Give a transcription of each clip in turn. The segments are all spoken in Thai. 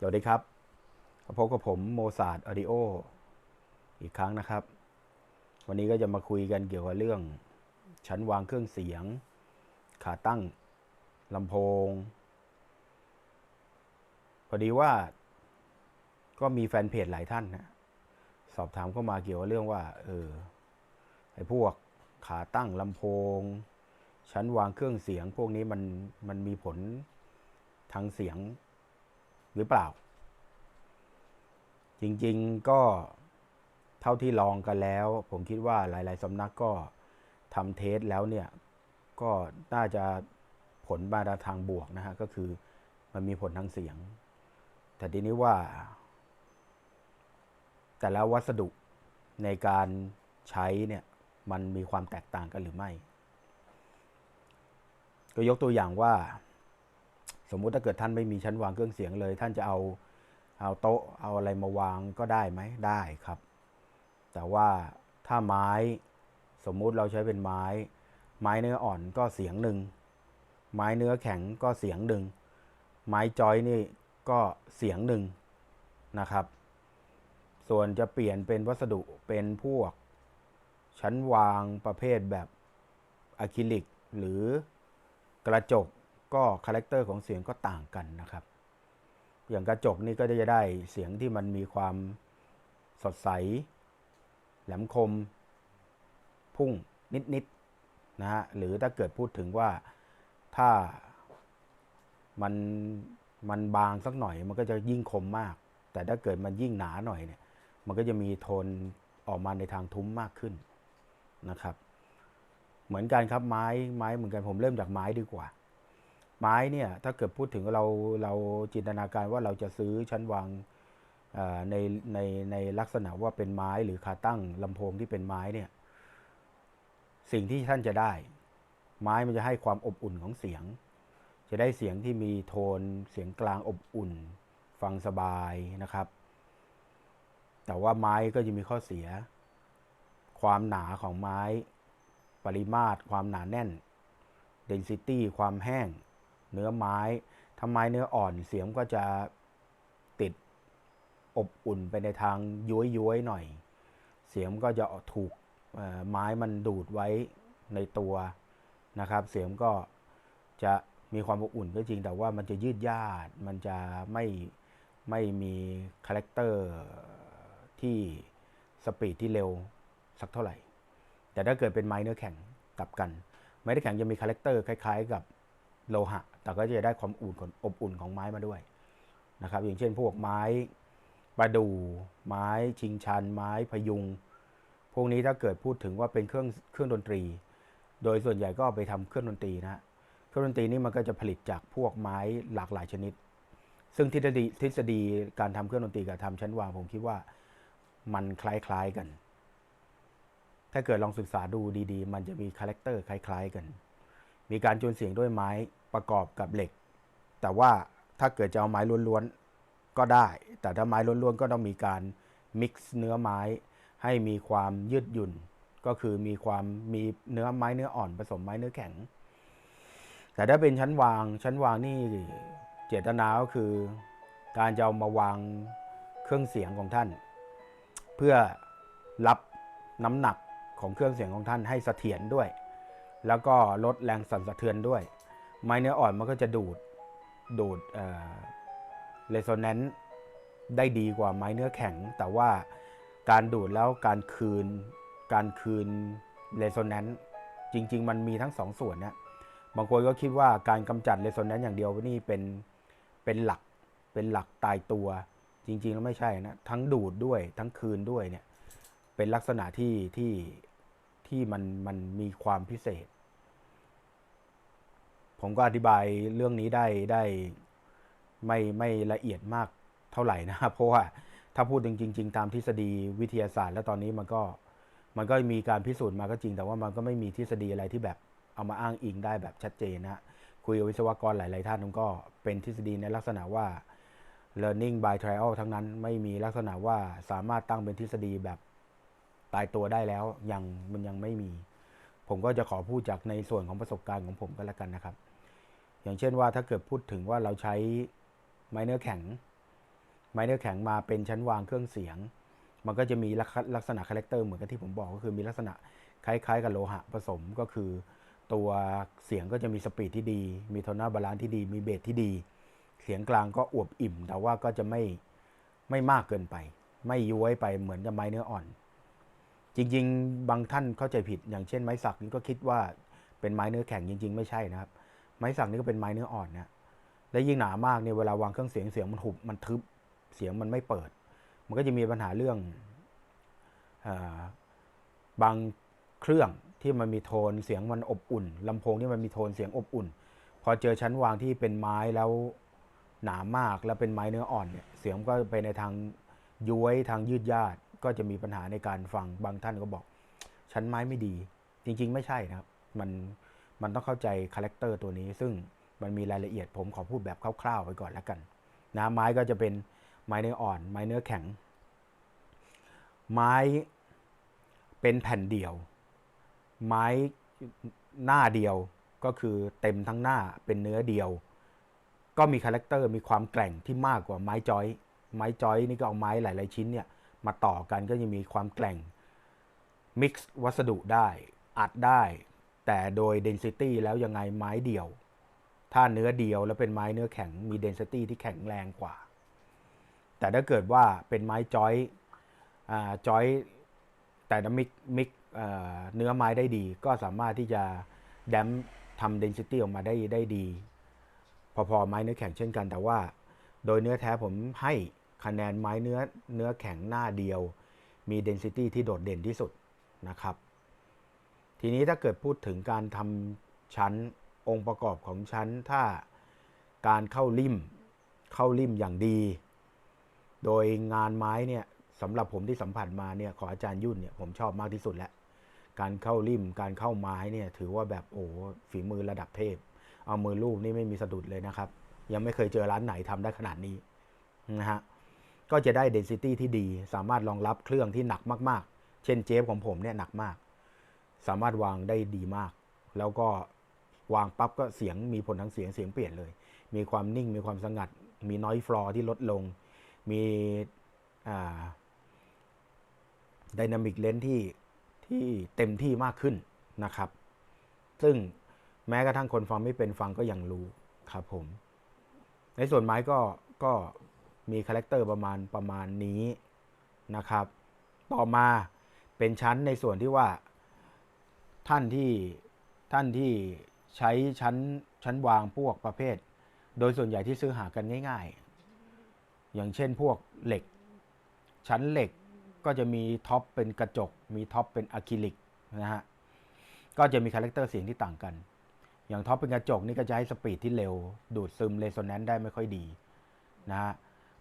สวัสดีครับพบกับผมโมซาดออดิโออีกครั้งนะครับ วันนี้ก็จะมาคุยกันเกี่ยวกับเรื่อง ชั้นวางเครื่องเสียง ขาตั้งลำโพง พอดีว่า ก็มีแฟนเพจหลายท่านนะสอบถามเข้ามาเกี่ยวกับเรื่องว่า เออไอ้พวกขาตั้งลำโพง ชั้นวางเครื่องเสียง พวกนี้มันมันมีผลทางเสียง หรือเปล่า จริงๆก็เท่าที่ลองกันแล้ว ผมคิดว่าหลาย ๆสำนักก็ทำเทสแล้วเนี่ย ก็น่าจะผลมาทางบวกนะฮะ ก็คือมันมีผลทางเสียง แต่ทีนี้ว่า แต่แล้ววัสดุในการใช้เนี่ยมันมีความแตกต่างกันหรือไม่ ก็ยกตัวอย่างว่า สมมุติถ้าเกิดท่านไม่มีชั้นวางเครื่องเสียงเลย ท่านจะเอาเอาโต๊ะเอาอะไรมาวางก็ได้ไหมได้ครับ แต่ว่าถ้าไม้สมมุติเราใช้เป็นไม้ ไม้เนื้ออ่อนก็เสียงหนึ่งไม้เนื้อแข็งก็เสียงหนึ่งไม้จอยนี่ก็เสียงหนึ่งนะครับ ส่วนจะเปลี่ยนเป็นวัสดุเป็นพวก ชั้นวางประเภทแบบอะคริลิก หรือกระจก ก็คาแรคเตอร์ของเสียงก็ต่างกันนะครับ อย่างกระจกนี่ก็จะได้เสียงที่มันมีความสดใส แหลมคม พุ่งนิดๆนนะฮะหรือถ้าเกิดพูดถึงว่าถ้ามันมันบางสักหน่อย มันก็จะยิ่งคมมาก แต่ถ้าเกิดมันยิ่งหนาหน่อยเนี่ย มันก็จะมีโทนออกมาในทางทุ้มมากขึ้นนะครับ เหมือนกันครับไม้ไม้เหมือนกันผมเริ่มจากไม้ดีกว่า ไม้เนี่ยถ้าเกิดพูดถึงเราเราจินตนาการว่าเราจะซื้อชั้นวางในในในลักษณะว่าเป็นไม้หรือขาตั้งลำโพงที่เป็นไม้เนี่ยสิ่งที่ท่านจะได้ ไม้มันจะให้ความอบอุ่นของเสียง จะได้เสียงที่มีโทนเสียงกลางอบอุ่น ฟังสบายนะครับ แต่ว่าไม้ก็จะมีข้อเสีย ความหนาของไม้ ปริมาตร ความหนาแน่น density ความแห้ง เนื้อไม้ถ้าไม้เนื้ออ่อนเสียงก็จะติดอบอุ่นไปในทางย้วยย้ยหน่อย เสียงก็จะถูกไม้มันดูดไว้ในตัวนะครับ เสียงก็จะมีความอบอุ่นก็จริง แต่ว่ามันจะยืดยาดมันจะไม่ไม่มีคาแรคเตอร์ที่สปีดที่เร็วสักเท่าไหร่ แต่ถ้าเกิดเป็นไม้เนื้อแข็งกลับกัน ไม้เนื้อแข็งจะมีคาแรคเตอร์คล้าย ๆ กับโลหะ แต่ก็จะได้ความอุ่นอบอุ่นของไม้มาด้วยนะครับ อย่างเช่นพวกไม้ประดู่ไม้ชิงชัน ไม้พยุง พวกนี้ถ้าเกิดพูดถึงว่าเป็นเครื่องเครื่องดนตรี โดยส่วนใหญ่ก็ไปทำเครื่องดนตรีนะเครื่องดนตรีนี่มันก็จะผลิตจากพวกไม้หลากหลายชนิด ซึ่งทฤษฎีทฤษฎีการทำเครื่องดนตรีกับทำชั้นวางผมคิดว่ามันคล้ายๆกัน ถ้าเกิดลองศึกษาดูดีๆ มันจะมีคาแรคเตอร์คล้าย ๆกัน มีการจูนเสียงด้วยไม้ ประกอบกับเหล็ก แต่ว่าถ้าเกิดจะเอาไม้ล้วนๆก็ได้ แต่ถ้าไม้ล้วนๆก็ต้องมีการมิกซ์เนื้อไม้ให้มีความยืดหยุ่น ก็คือมีความมีเนื้อไม้เนื้ออ่อนผสมไม้เนื้อแข็ง แต่ถ้าเป็นชั้นวางชั้นวางนี่เจตนาก็คือการจะเอามาวางเครื่องเสียงของท่าน เพื่อรับน้ำหนักของเครื่องเสียงของท่านให้เสถียรด้วย แล้วก็ลดแรงสั่นสะเทือนด้วย ไม้เนื้ออ่อนมันก็จะดูดดูดเรโซแนนซ์ได้ดีกว่าไม้เนื้อแข็ง แต่ว่าการดูดแล้วการคืน การคืนเรโซแนนซ์จริง ๆ มันมีทั้งสองส่วนนะบางคนก็คิดว่าการกำจัดเรโซแนนซ์อย่างเดียวนี่เป็นเป็นหลักเป็นหลักตายตัว จริง ๆ แล้วไม่ใช่นะทั้งดูดด้วยทั้งคืนด้วยเนี่ยเป็นลักษณะที่ที่ที่มันมันมีความพิเศษ ผมก็อธิบายเรื่องนี้ได้ได้ไม่ไม่ละเอียดมากเท่าไหร่นะครับเพราะว่าถ้าพูดจริง ๆ ตามทฤษฎีวิทยาศาสตร์ แล้วตอนนี้มันก็มันก็มีการพิสูจน์มาก็จริง แต่ว่ามันก็ไม่มีทฤษฎีอะไรที่แบบเอามาอ้างอิงได้แบบชัดเจนนะคุยกับวิศวกรหลาย ๆ ท่านก็เป็นทฤษฎีในลักษณะว่า learning by trial ทั้งนั้นไม่มีลักษณะว่าสามารถตั้งเป็นทฤษฎีแบบตายตัวได้แล้วยังมันยังไม่มี ผมก็จะขอพูดจากในส่วนของประสบการณ์ของผมก็แล้วกันนะครับ อย่างเช่นว่าถ้าเกิดพูดถึงว่าเราใช้ไม้เนื้อแข็ง ไม้เนื้อแข็งมาเป็นชั้นวางเครื่องเสียง มันก็จะมีลักษลักษณะคาแรคเตอร์เหมือนกับที่ผมบอกก็คือมีลักษณะคล้ายๆ กับโลหะผสมก็คือ ตัวเสียงก็จะมีสปีดที่ดี มีโทนาบาลานซ์ที่ดี มีเบสที่ดี เสียงกลางก็อวบอิ่ม แต่ว่าก็จะไม่ไม่มากเกินไป ไม่ย้วยไปเหมือนกับไม้เนื้ออ่อน จริง ๆ บางท่านเข้าใจผิด อย่างเช่นไม้สักนี่ก็คิดว่าเป็นไม้เนื้อแข็งจริง ๆ ไม่ใช่นะครับ ไม้สักนี่ก็เป็นไม้เนื้ออ่อนนะและยิ่งหนามากเนี่ยเวลาวางเครื่องเสียงเสียงมันหุบมันทึบเสียงมันไม่เปิด มันก็จะมีปัญหาเรื่องอบางเครื่องที่มันมีโทนเสียงมันอบอุ่นลำโพงที่มันมีโทนเสียงอบอุ่น พอเจอชั้นวางที่เป็นไม้แล้วหนามากแล้วเป็นไม้เนื้ออ่อนเนี่ยเสียงก็ไปในทางย้วยทางยืดยาดก็จะมีปัญหาในการฟังบางท่านก็บอก ชั้นไม้ไม่ดี จริง ๆ ไม่ใช่นะครับ มัน มันต้องเข้าใจคาแรคเตอร์ตัวนี้ ซึ่งมันมีรายละเอียดผมขอพูดแบบคร่าวๆไว้ก่อนแล้วกันนะไม้ก็จะเป็นไม้เนื้ออ่อน ไม้เนื้อแข็ง ไม้เป็นแผ่นเดียว ไม้หน้าเดียวก็คือเต็มทั้งหน้าเป็นเนื้อเดียว ก็มีคาแรคเตอร์มีความแกร่งที่มากกว่าไม้จอย ไม้จอยนี่ก็เอาไม้หลาย ๆ ชิ้นเนี่ยมาต่อกันก็จะมีความแกร่งมิกซ์วัสดุได้ อัดได้ แต่โดย density แล้วยังไงไม้เดี่ยว ถ้าเนื้อเดียวแล้วเป็นไม้เนื้อแข็งมี density ที่แข็งแรงกว่า แต่ถ้าเกิดว่าเป็นไม้จอยจอยแต่น้ำมิกมิกเนื้อไม้ได้ดี ก็สามารถที่จะแดมทำ density ออกมาได้ได้ดี พอๆไม้เนื้อแข็งเช่นกัน แต่ว่าโดยเนื้อแท้ผมให้คะแนนไม้เนื้อเนื้อแข็งหน้าเดียว มี density ที่โดดเด่นที่สุดนะครับ ทีนี้ถ้าเกิดพูดถึงการทำชั้นองค์ประกอบของชั้นถ้าการเข้าริมเข้าริมอย่างดี โดยงานไม้เนี่ยสำหรับผมที่สัมผัสมาเนี่ยขออาจารย์ยุ่นเนี่ยผมชอบมากที่สุดแล้วการเข้าริมการเข้าไม้เนี่ยถือว่าแบบโอ้ฝีมือระดับเทพ เอามือลูกนี่ไม่มีสะดุดเลยนะครับ ยังไม่เคยเจอร้านไหนทำได้ขนาดนี้นะฮะก็จะได้ density ที่ดี สามารถรองรับเครื่องที่หนักมาก ๆ เช่นเจฟของผมเนี่ยหนักมาก สามารถวางได้ดีมาก แล้วก็วางปั๊บก็เสียงมีผลทางเสียงเสียงเปลี่ยนเลย มีความนิ่งมีความสงัด มีน้อยฟลอร์ที่ลดลง มีดินามิกเลนที่ที่เต็มที่มากขึ้นนะครับ ซึ่งแม้กระทั่งคนฟังไม่เป็นฟังก็ยังรู้ครับผม ในส่วนไม้ก็ก็มีคาแรคเตอร์ประมาณประมาณนี้นะครับ ต่อมาเป็นชั้นในส่วนที่ว่า ท่านที่ท่านที่ใช้ชั้นชั้นวางพวกประเภท โดยส่วนใหญ่ที่ซื้อหากันง่าย ๆ อย่างเช่นพวกเหล็ก ชั้นเหล็กก็จะมีท็อปเป็นกระจก มีท็อปเป็นอะคริลิกนะฮะก็จะมีคาแรคเตอร์เสียงที่ต่างกัน อย่างท็อปเป็นกระจกนี่ก็จะให้สปีดที่เร็ว ดูดซึมเรโซแนนซ์ได้ไม่ค่อยดีนะฮะ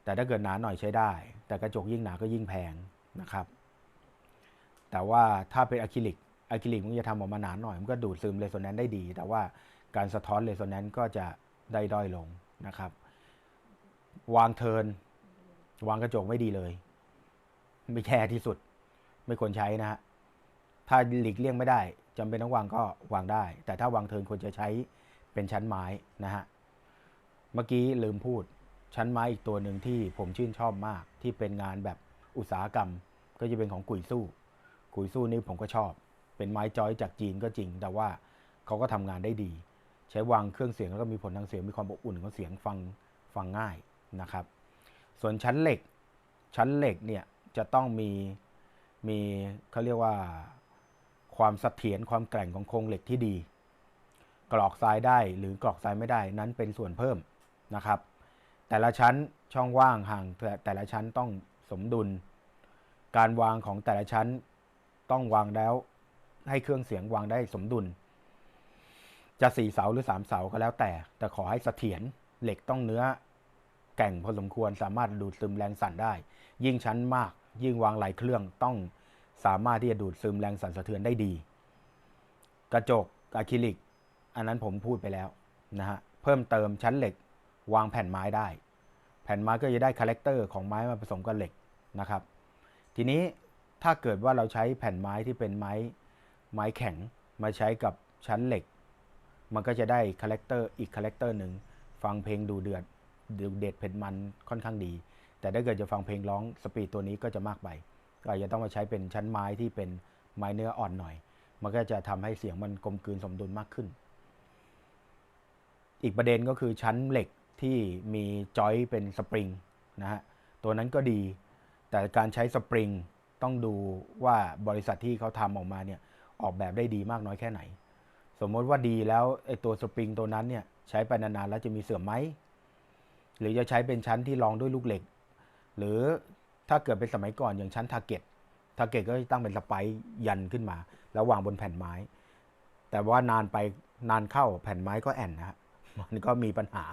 แต่ถ้าเกิดหนาหน่อยใช้ได้ แต่กระจกยิ่งหนาก็ยิ่งแพงนะครับ แต่ว่าถ้าเป็นอะคริลิก อะคริลิกมันจะทำออกมาหนาหน่อย มันก็ดูดซึมเรโซแนนซ์ได้ดี แต่ว่าการสะท้อนเรโซแนนซ์ก็จะได้ด้อยลงนะครับ วางเทินวางกระจกไม่ดีเลย ไม่แย่ที่สุด ไม่ควรใช้นะฮะถ้าหลีกเลี่ยงไม่ได้จำเป็นต้องวางก็วางได้ แต่ถ้าวางเทินควรจะใช้เป็นชั้นไม้นะฮะเมื่อกี้ลืมพูดชั้นไม้อีกตัวหนึ่งที่ผมชื่นชอบมากที่เป็นงานแบบอุตสาหกรรม ก็จะเป็นของกุยสู้ กุยสู้นี่ผมก็ชอบ เป็นไม้จอยจากจีนก็จริง แต่ว่าเขาก็ทำงานได้ดี ใช้วางเครื่องเสียงแล้วก็มีผลทางเสียงมีความอบอุ่นของเสียงฟังฟังง่ายนะครับ ส่วนชั้นเหล็ก ชั้นเหล็กเนี่ยจะต้องมีมีเขาเรียกว่าความเสถียรความแกร่งของโครงเหล็กที่ดี กรอกทรายได้หรือกรอกทรายไม่ได้นั้นเป็นส่วนเพิ่มนะครับ แต่ละชั้นช่องว่างห่างแต่ละชั้นต้องสมดุล การวางของแต่ละชั้นต้องวางแล้ว ให้เครื่องเสียงวางได้สมดุล จะสี่เสาหรือสามเสาก็แล้วแต่ แต่ขอให้เสถียรเหล็กต้องเนื้อ แก่งพอสมควรสามารถดูดซึมแรงสั่นได้ ยิ่งชั้นมาก ยิ่งวางหลายเครื่องต้องสามารถที่จะดูดซึมแรงสั่นสะเทือนได้ดี กระจกอะคริลิก อันนั้นผมพูดไปแล้วนะฮะเพิ่มเติมชั้นเหล็กวางแผ่นไม้ได้ แผ่นไม้ก็จะได้คาแรคเตอร์ของไม้มาผสมกับเหล็กนะครับ ทีนี้ถ้าเกิดว่าเราใช้แผ่นไม้ที่เป็นไม้ ไม้แข็งมาใช้กับชั้นเหล็ก มันก็จะได้คาแรคเตอร์อีกคาแรคเตอร์หนึ่งฟังเพลงดูเดือดดูเด็ดเผ็ดมันค่อนข้างดี แต่ถ้าเกิดจะฟังเพลงร้องสปีดตัวนี้ก็จะมากไปก็อาจจะต้องมาใช้เป็นชั้นไม้ที่เป็นไม้เนื้ออ่อนหน่อย มันก็จะทำให้เสียงมันกลมกลืนสมดุลมากขึ้น อีกประเด็นก็คือชั้นเหล็กที่มีจอยเป็นสปริงนะฮะ ตัวนั้นก็ดี แต่การใช้สปริงต้องดูว่าบริษัทที่เขาทำออกมาเนี่ย ออกแบบได้ดีมากน้อยแค่ไหน สมมติว่าดีแล้วไอ้ตัวสปริงตัวนั้นเนี่ยใช้ไปนานๆแล้วจะมีเสื่อมไหมหรือจะใช้เป็นชั้นที่รองด้วยลูกเหล็ก หรือถ้าเกิดเป็นสมัยก่อนอย่างชั้นทาร์เก็ตทาร์เก็ตก็จะตั้งเป็นสไปร์ยันขึ้นมา แล้ววางบนแผ่นไม้ แต่ว่านานไปนานเข้าแผ่นไม้ก็แอนนะฮะมันก็มีปัญหา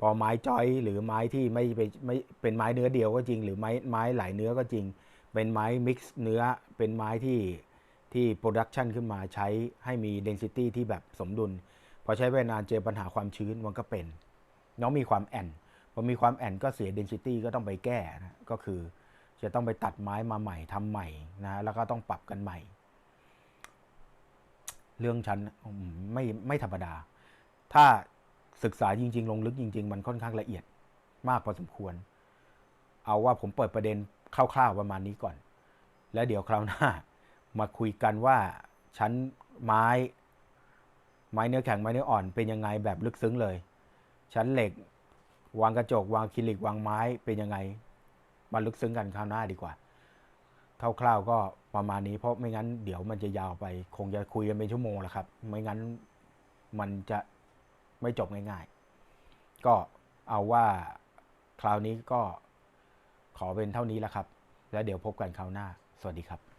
พอไม้จอยหรือไม้ที่ไม่ไปไม่เป็นไม้เนื้อเดียวก็จริง หรือไม้ไม้หลายเนื้อก็จริง เป็นไม้มิกซ์เนื้อเป็นไม้ที่ ที่โปรดักชันขึ้นมาใช้ให้มีเดนซิตี้ที่แบบสมดุล พอใช้ไปนานเจอปัญหาความชื้นมันก็เป็น น้องมีความแอนพอมีความแอนก็เสียเดนซิตี้ก็ต้องไปแก้นะก็คือจะต้องไปตัดไม้มาใหม่ทำใหม่นะแล้วก็ต้องปรับกันใหม่ เรื่องชั้นไม่ไม่ธรรมดา ถ้าศึกษาจริง ๆ ลงลึกจริง ๆ มันค่อนข้างละเอียดมากพอสมควร เอาว่าผมเปิดประเด็นคร่าวๆประมาณนี้ก่อน แล้วเดี๋ยวคราวหน้า มาคุยกันว่าชั้นไม้ไม้เนื้อแข็งไม้เนื้ออ่อนเป็นยังไงแบบลึกซึ้งเลย ชั้นเหล็ก วางกระจก วางคริลิกวางไม้เป็นยังไงมาลึกซึ้งกันคราวหน้าดีกว่าคร่าวๆก็ประมาณนี้เพราะไม่งั้นเดี๋ยวมันจะยาวไป คงจะคุยกันเป็นชั่วโมงแหละครับ ไม่งั้นมันจะไม่จบง่ายๆ ก็เอาว่าคราวนี้ก็ขอเป็นเท่านี้แหละครับ แล้วเดี๋ยวพบกันคราวหน้า สวัสดีครับ